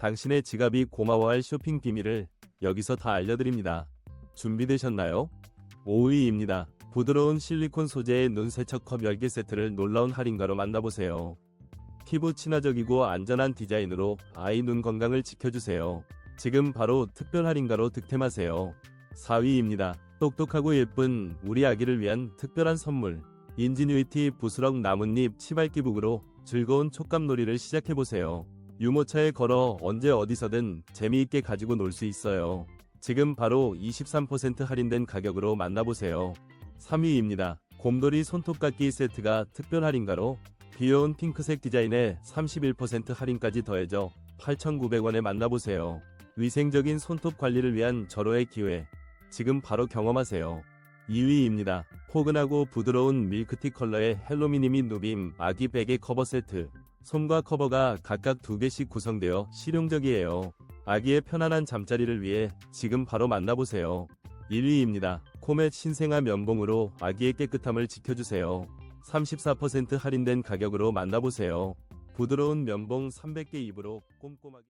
당신의 지갑이 고마워할 쇼핑 비밀을 여기서 다 알려드립니다. 준비되셨나요? 5위입니다. 부드러운 실리콘 소재의 눈 세척컵 10개 세트를 놀라운 할인가로 만나보세요. 피부 친화적이고 안전한 디자인으로 아이 눈 건강을 지켜주세요. 지금 바로 특별 할인가로 득템하세요. 4위입니다. 똑똑하고 예쁜 우리 아기를 위한 특별한 선물. 인지뉴이티 부스럭 나뭇잎 치발기 북으로 즐거운 촉감놀이를 시작해보세요. 유모차에 걸어 언제 어디서든 재미있게 가지고 놀 수 있어요. 지금 바로 23% 할인된 가격으로 만나보세요. 3위입니다. 곰돌이 손톱깎이 세트가 특별 할인가로 귀여운 핑크색 디자인에 31% 할인까지 더해져 8,900원에 만나보세요. 위생적인 손톱 관리를 위한 절호의 기회. 지금 바로 경험하세요. 2위입니다. 포근하고 부드러운 밀크티 컬러의 헬로미니미 누빔 아기 베개 커버 세트. 솜과 커버가 각각 두 개씩 구성되어 실용적이에요. 아기의 편안한 잠자리를 위해 지금 바로 만나보세요. 1위입니다. 코멧 신생아 면봉으로 아기의 깨끗함을 지켜주세요. 34% 할인된 가격으로 만나보세요. 부드러운 면봉 300개 입으로 꼼꼼하게